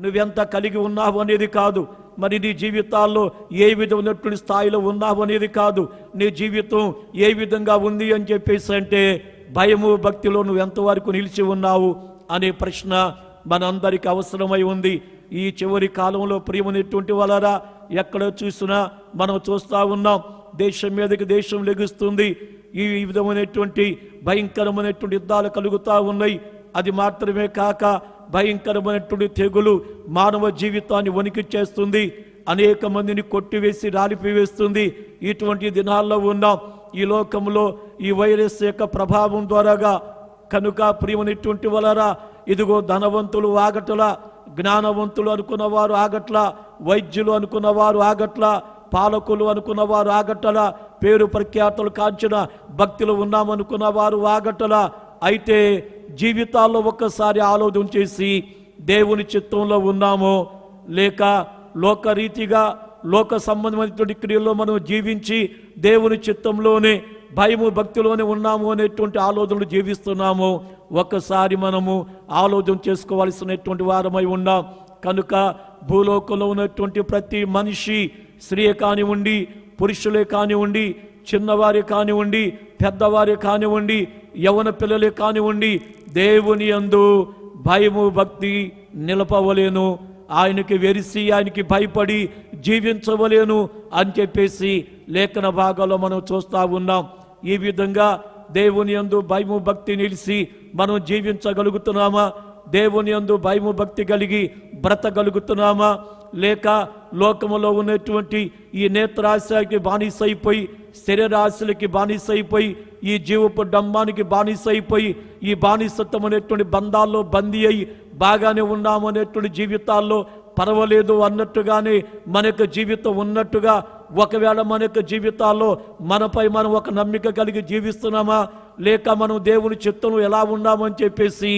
నువ్వెంత కలిగి ఉన్నావు అనేది కాదు. మరి నీ జీవితాల్లో ఏ విధమైనటువంటి స్థాయిలో ఉన్నావు అనేది కాదు. నీ జీవితం ఏ విధంగా ఉంది అని చెప్పేసి అంటే భయము భక్తిలో నువ్వు ఎంతవరకు నిలిచి ఉన్నావు అనే ప్రశ్న మనందరికి అవసరమై ఉంది. ఈ చివరి కాలంలో ప్రియమైనటువంటి వాళ్ళరా ఎక్కడ చూసినా మనం చూస్తూ ఉన్నాం. దేశం మీదకి దేశం లెగుస్తుంది. ఈ విధమైనటువంటి భయంకరమైనటువంటి యుద్ధాలు కలుగుతూ ఉన్నాయి. అది మాత్రమే కాక భయంకరమైనటువంటి తెగులు మానవ జీవితాన్ని వణికి చేస్తుంది. అనేక మందిని కొట్టివేసి రాలిపివేస్తుంది. ఇటువంటి దినాల్లో ఉన్నాం ఈ లోకంలో ఈ వైరస్ యొక్క ప్రభావం ద్వారాగా కనుక ప్రియమనిటువంటి వలరా ఇదిగో ధనవంతులు ఆగట్ల జ్ఞానవంతులు అనుకున్న వారు ఆగట్ల వైద్యులు అనుకున్న వారు ఆగట్ల పాలకులు అనుకున్న వారు ఆగట్టల పేరు ప్రఖ్యాతులు కాంచిన భక్తులు ఉన్నామనుకున్న వారు ఆగట్టల అయితే జీవితాల్లో ఒక్కసారి ఆలోచన చేసి దేవుని చిత్తంలో ఉన్నామో లేక లోకరీతిగా లోక సంబంధమైనటువంటి క్రియల్లో మనం జీవించి దేవుని చిత్తంలోనే భయము భక్తిలోనే ఉన్నాము అనేటువంటి ఆలోచనలు జీవిస్తున్నాము ఒక్కసారి మనము ఆలోచన చేసుకోవాల్సినటువంటి వారమై ఉన్నాం. కనుక భూలోకంలో ఉన్నటువంటి ప్రతి మనిషి స్త్రీయే కానివ్వండి పురుషులే కానివ్వండి చిన్నవారి కానివ్వండి పెద్దవారి కానివ్వండి యవన పిల్లలే కానివ్వండి దేవుని యందు భయము భక్తి నిలపవలేను. ఆయనకి వెరిసి ఆయనకి భయపడి జీవించవలేను అని చెప్పేసి లేఖన భాగాల్లో మనం చూస్తూ ఉన్నాం. ఈ విధంగా దేవుని యందు భయము భక్తి నిలిచి మనం జీవించగలుగుతున్నామా? దేవుని యందు భయము భక్తి కలిగి బ్రతగలుగుతున్నామా లేక లోకములో ఉన్నటువంటి ఈ నేత్రాశకి బానిసైపోయి శరీరాశలకి బానిసైపోయి ఈ జీవపు డంబానికి బానిసైపోయి ఈ బానిసత్వం అనేటువంటి బంధాల్లో బందీ అయి బాగానే ఉన్నాము అనేటువంటి జీవితాల్లో పర్వాలేదు అన్నట్టుగానే మన యొక్క జీవితం ఉన్నట్టుగా ఒకవేళ మన యొక్క జీవితాల్లో మనపై మనం ఒక నమ్మిక కలిగి జీవిస్తున్నామా? లేక మనం దేవుని చిత్తం ఎలా ఉన్నామని చెప్పేసి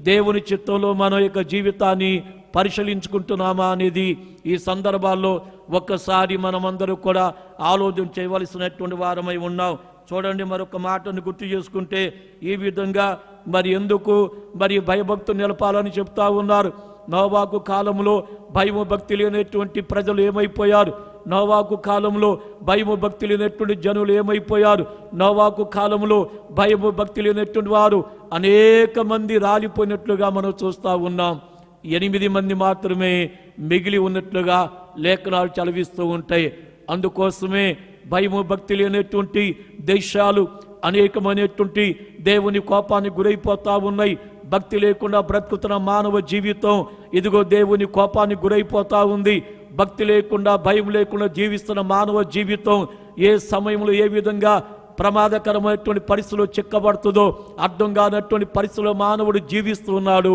దేవుని చిత్తంలో మన యొక్క జీవితాన్ని పరిశీలించుకుంటున్నామా అనేది ఈ సందర్భాల్లో ఒక్కసారి మనమందరూ కూడా ఆలోచన చేయవలసినటువంటి వారమై ఉన్నాం. చూడండి మరొక మాటను గుర్తు చేసుకుంటే ఈ విధంగా మరి ఎందుకు మరి భయభక్తులు నిలపాలని చెప్తా ఉన్నారు. నోవాకు కాలంలో భయము భక్తి లేనటువంటి ప్రజలు ఏమైపోయారు? నోవాకు కాలంలో భయము భక్తి లేనటువంటి జనులు ఏమైపోయారు? నోవాకు కాలంలో భయము భక్తి లేనటువంటి వారు అనేక మంది రాలిపోయినట్లుగా మనం చూస్తూ ఉన్నాం. ఎనిమిది మంది మాత్రమే మిగిలి ఉన్నట్లుగా లేఖనాలు చదివిస్తూ ఉంటాయి. అందుకోసమే భయము భక్తి లేనటువంటి దేశాలు అనేకమైనటువంటి దేవుని కోపానికి గురైపోతా ఉన్నాయి. భక్తి లేకుండా బ్రతుకుతున్న మానవ జీవితం ఇదిగో దేవుని కోపానికి గురైపోతా ఉంది. భక్తి లేకుండా భయం లేకుండా జీవిస్తున్న మానవ జీవితం ఏ సమయంలో ఏ విధంగా ప్రమాదకరమైనటువంటి పరిస్థితులు చిక్కబడుతుందో అర్థం కానటువంటి పరిస్థితుల్లో మానవుడు జీవిస్తున్నాడు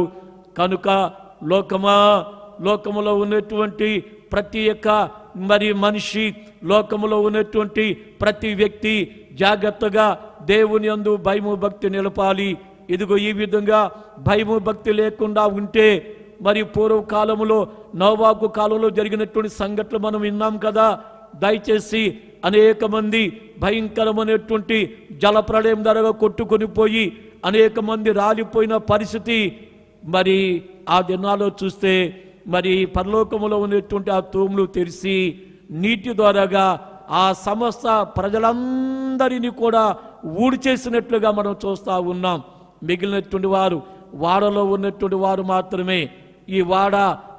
కనుక లోకమా లోకములో ఉన్నటువంటి ప్రతి ఒక్క మరి మనిషి లోకములో ఉన్నటువంటి ప్రతి వ్యక్తి జాగ్రత్తగా దేవుని యందు భయము భక్తి నిలపాలి. ఇదిగో ఈ విధంగా భయము భక్తి లేకుండా ఉంటే మరి పూర్వకాలములో నోవాకు కాలంలో జరిగినటువంటి సంఘటనలు మనం విన్నాం కదా. దయచేసి అనేక మంది భయంకరమైనటువంటి జలప్రళయం ధరగా కొట్టుకొని పోయి అనేక మంది రాలిపోయిన పరిస్థితి. మరి ఆ దినాల్లో చూస్తే మరి పరలోకములో ఉన్నటువంటి ఆ తూములు తెరిచి నీటి ద్వారాగా ఆ సమస్త ప్రజలందరినీ కూడా ఊడిచేసినట్లుగా మనం చూస్తూ ఉన్నాం. మిగిలినటువంటి వారు వాడలో ఉన్నటువంటి వారు మాత్రమే. ఈ వాడ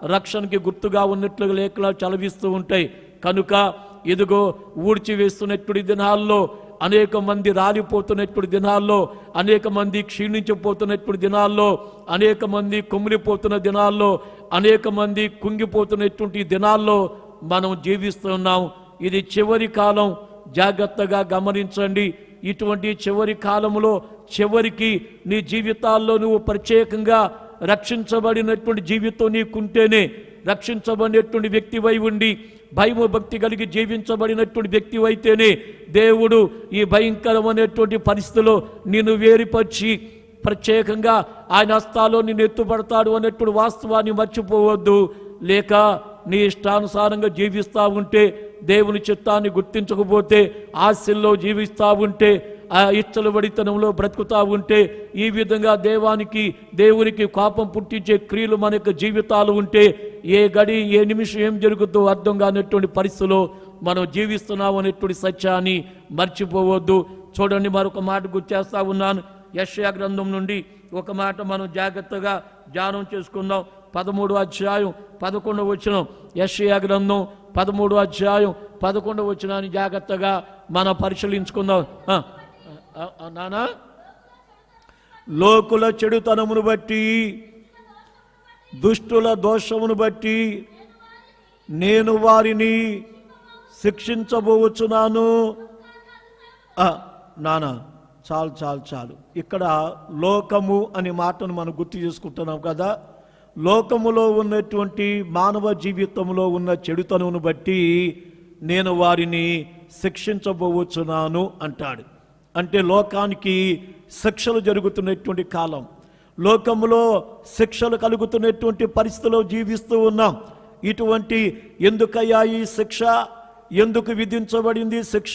రక్షణకి గుర్తుగా ఉన్నట్లు లేఖలు చలవిస్తూ ఉంటాయి. కనుక ఇదిగో ఊడ్చివేస్తున్నటువంటి దినాల్లో అనేక మంది రాలిపోతున్నటువంటి దినాల్లో అనేక మంది క్షీణించిపోతున్నటువంటి దినాల్లో అనేక మంది కుమిలిపోతున్న దినాల్లో అనేక మంది కుంగిపోతున్నటువంటి దినాల్లో మనం జీవిస్తున్నాం ఇది చివరి కాలం. జాగ్రత్తగా గమనించండి. ఇటువంటి చివరి కాలంలో చివరికి నీ జీవితాల్లో నువ్వు ప్రత్యేకంగా రక్షించబడినటువంటి జీవితం నీకుంటేనే రక్షించబడినటువంటి వ్యక్తివై ఉండి భయము భక్తి కలిగి జీవించబడినటువంటి వ్యక్తివైతేనే దేవుడు ఈ భయంకరమైనటువంటి పరిస్థితిలో నిన్ను వేరుపరిచి ప్రత్యేకంగా ఆయన హస్తాలో నిన్ను ఎత్తుపడతాడు అనేటువంటి వాస్తవాన్ని మర్చిపోవద్దు. లేక నీ ఇష్టానుసారంగా జీవిస్తూ ఉంటే దేవుని చిత్తాన్ని గుర్తించకపోతే ఆశల్లో జీవిస్తూ ఉంటే ఆ ఇచ్చల వడితనంలో బ్రతుకుతా ఉంటే ఈ విధంగా దేవానికి దేవునికి కోపం పుట్టించే క్రియలు మన యొక్క జీవితాలు ఉంటే ఏ గడి ఏ నిమిషం ఏం జరుగుతుందో అర్థం కానటువంటి పరిస్థితిలో మనం జీవిస్తున్నాం అనేటువంటి సత్యాన్ని మర్చిపోవద్దు. చూడండి మరొక మాట గుర్చేస్తా ఉన్నాను. యశ్యా గ్రంథం నుండి ఒక మాట మనం జాగ్రత్తగా ధ్యానం చేసుకుందాం. పదమూడు అధ్యాయం పదకొండు వచ్చిన యశ్యా గ్రంథం పదమూడు అధ్యాయం పదకొండు వచ్చినాన్ని జాగ్రత్తగా మనం పరిశీలించుకుందాం. నానా? లోకుల చెడుతనమును బట్టి దుష్టుల దోషమును బట్టి నేను వారిని శిక్షించబోచున్నాను. నానా చాలు చాలు చాలు. ఇక్కడ లోకము అనే మాటను మనం గుర్తు చేసుకుంటున్నాం కదా. లోకములో ఉన్నటువంటి మానవ జీవితంలో ఉన్న చెడుతనమును బట్టి నేను వారిని శిక్షించబోవచ్చున్నాను అంటాడు. అంటే లోకానికి శిక్షలు జరుగుతున్నటువంటి కాలం. లోకంలో శిక్షలు కలుగుతున్నటువంటి పరిస్థితిలో జీవిస్తూ ఉన్నాం. ఇటువంటి ఎందుకయ్యా ఈ శిక్ష? ఎందుకు విధించబడింది శిక్ష?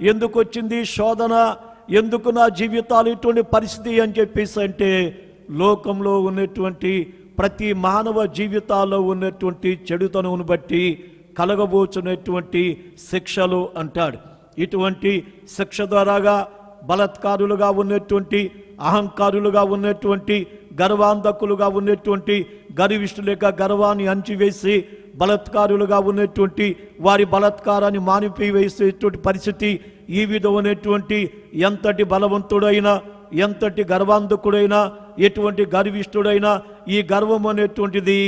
ఎందుకు వచ్చింది శోధన? ఎందుకు నా జీవితాలు ఇటువంటి పరిస్థితి అని చెప్పేసి అంటే లోకంలో ఉన్నటువంటి ప్రతి మానవ జీవితాల్లో ఉన్నటువంటి చెడుతనమును బట్టి కలగబోచున్నటువంటి శిక్షలు అంటాడు. ఇటువంటి శిక్ష ద్వారాగా బలత్కారులుగా ఉన్నటువంటి అహంకారులుగా ఉన్నటువంటి గర్వాంధకులుగా ఉన్నటువంటి గర్విష్ఠులేక గర్వాన్ని అంచివేసి బలత్కారులుగా ఉన్నటువంటి వారి బలత్కారాన్ని మానిపివేసేటువంటి పరిస్థితి ఈ విధమైనటువంటి ఎంతటి బలవంతుడైనా ఎంతటి గర్వాంధకుడైనా ఎటువంటి గర్విష్ఠుడైనా ఈ గర్వం అనేటువంటిది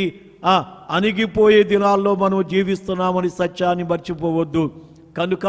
అణిగిపోయే దినాల్లో మనం జీవిస్తున్నామని సత్యాన్ని మర్చిపోవద్దు. కనుక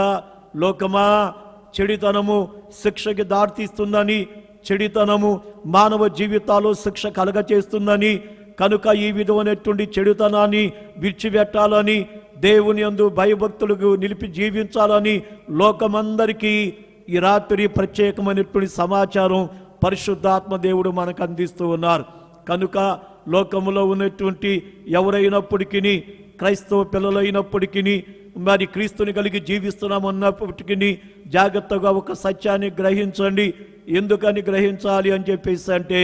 లోకమా? చెడితనము శిక్షకి దారితీస్తుందని చెడితనము మానవ జీవితాలు శిక్ష కలగచేస్తుందని కనుక ఈ విధమైనటువంటి చెడుతనాన్ని విడిచిపెట్టాలని దేవుని యందు భయభక్తులకు నిలిపి జీవించాలని లోకమందరికీ ఈ రాత్రి ప్రత్యేకమైనటువంటి సమాచారం పరిశుద్ధాత్మ దేవుడు మనకు అందిస్తూ ఉన్నారు. కనుక లోకములో ఉన్నటువంటి ఎవరైనప్పటికీ క్రైస్తవ పిల్లలైనప్పటికీ మరి క్రీస్తుని కలిగి జీవిస్తున్నామన్నప్పటికీ జాగ్రత్తగా ఒక సత్యాన్ని గ్రహించండి. ఎందుకని గ్రహించాలి అని చెప్పేసి అంటే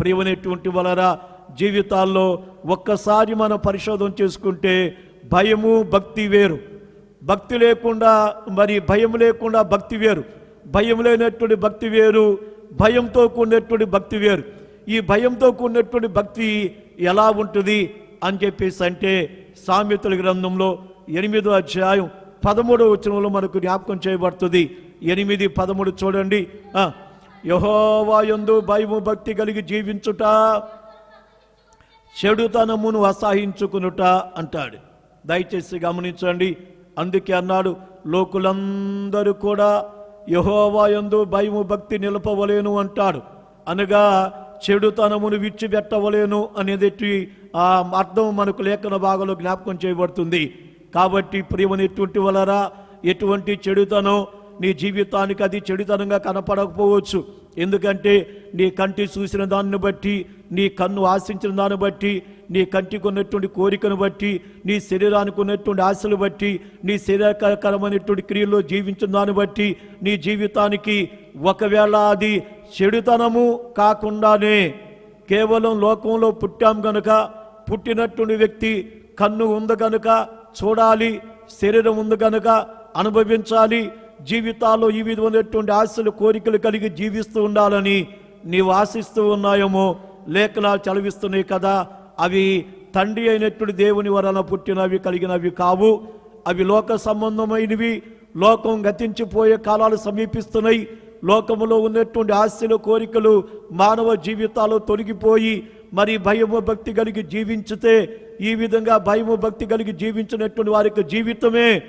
ప్రియమైనటువంటి వలరా జీవితాల్లో ఒక్కసారి మనం పరిశోధన చేసుకుంటే భయము భక్తి వేరు. భక్తి లేకుండా మరి భయం లేకుండా భక్తి వేరు. భయం లేనటువంటి భక్తి వేరు భయంతో కూడినటువంటి భక్తి వేరు. ఈ భయంతో కూడినటువంటి భక్తి ఎలా ఉంటుంది అని చెప్పేసి అంటే సామెతల గ్రంథంలో ఎనిమిదో అధ్యాయం పదమూడో వచనంలో మనకు జ్ఞాపకం చేయబడుతుంది. ఎనిమిది పదమూడు చూడండి. యహోవాయందు యందు భయము భక్తి కలిగి జీవించుట చెడుతనమును అసహించుకునుట అంటాడు. దయచేసి గమనించండి. అందుకే అన్నాడు లోకులందరూ కూడా యహోవాయందు భయము భక్తి నిలపవలేను అంటాడు. అనగా చెడుతనమును విడిచిపెట్టవలేను అనేది ఆ అర్థం మనకు లేఖన భాగంలో జ్ఞాపకం చేయబడుతుంది. కాబట్టి ప్రియమనేటువంటి వలరా ఎటువంటి చెడుతనం నీ జీవితానికి అది చెడుతనంగా కనపడకపోవచ్చు. ఎందుకంటే నీ కంటి చూసిన దాన్ని బట్టి నీ కన్ను ఆశించిన దాన్ని బట్టి నీ కంటికి ఉన్నటువంటి కోరికను బట్టి నీ శరీరానికి ఉన్నటువంటి ఆశలు బట్టి నీ శరీరకరమైనటువంటి క్రియల్లో జీవించిన దాన్ని బట్టి నీ జీవితానికి ఒకవేళ అది చెడుతనము కాకుండానే కేవలం లోకంలో పుట్టాం గనుక పుట్టినటువంటి వ్యక్తి కన్ను ఉంది గనుక చూడాలి శరీరం ఉంది గనుక అనుభవించాలి జీవితాల్లో ఈ విధమైనటువంటి ఆశలు కోరికలు కలిగి జీవిస్తూ ఉండాలని నీవు ఆశిస్తూ ఉన్నాయేమో లేఖనాలు చదివిస్తున్నాయి కదా. అవి తండ్రి అయినటువంటి దేవుని వలన పుట్టినవి కలిగినవి కావు. అవి లోక సంబంధమైనవి. లోకం గతించిపోయే కాలాలు సమీపిస్తున్నాయి. లోకములో ఉన్నటువంటి ఆశలు కోరికలు మానవ జీవితాలు తొలగిపోయి మరి భయము భక్తి కలిగి జీవించితే ఈ విధంగా భయము భక్తి కలిగి జీవించినటువంటి వారికి జీవితమే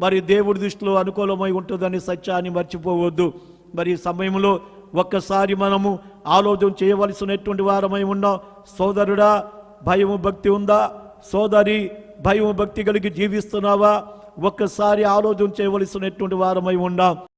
మరి దేవుడి దృష్టిలో అనుకూలమై ఉంటుందని సత్యాన్ని మర్చిపోవద్దు. మరి సమయంలో ఒక్కసారి మనము ఆలోచన చేయవలసినటువంటి వారమై ఉన్నాం. సోదరుడా భయము భక్తి ఉందా? సోదరి భయము భక్తి కలిగి జీవిస్తున్నావా? ఒక్కసారి ఆలోచన చేయవలసినటువంటి వారమై ఉన్నాం.